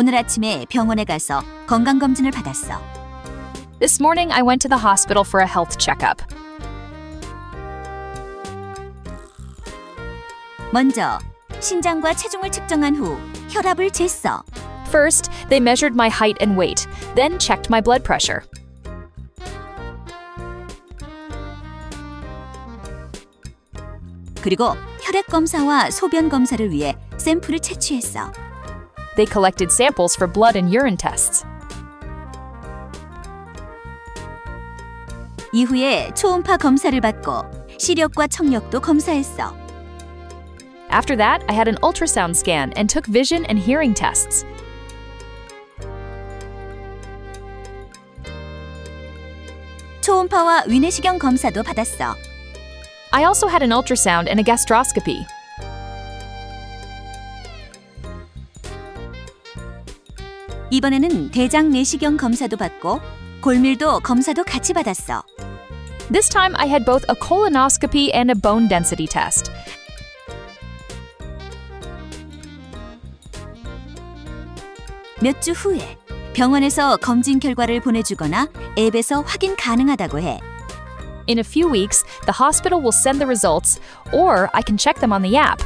오늘 아침에 병원에 가서 건강검진을 받았어. This morning, I went to the hospital for a health checkup. 먼저 신장과 체중을 측정한 후 혈압을 쟀어. First, they measured my height and weight, then checked my blood pressure. 그리고 혈액 검사와 소변 검사를 위해 샘플을 채취했어. They collected samples for blood and urine tests. 이후에 초음파 검사를 받고 시력과 청력도 검사했어. After that, I had an ultrasound scan and took vision and hearing tests. 초음파와 위내시경 검사도 받았어. I also had an ultrasound and a gastroscopy. 이번에는 대장 내시경 검사도 받고 골밀도 검사도 같이 받았어. This time, I had both a colonoscopy and a bone density test. 몇 주 후에 병원에서 검진 결과를 보내주거나 앱에서 확인 가능하다고 해. In a few weeks, the hospital will send the results, or I can check them on the app.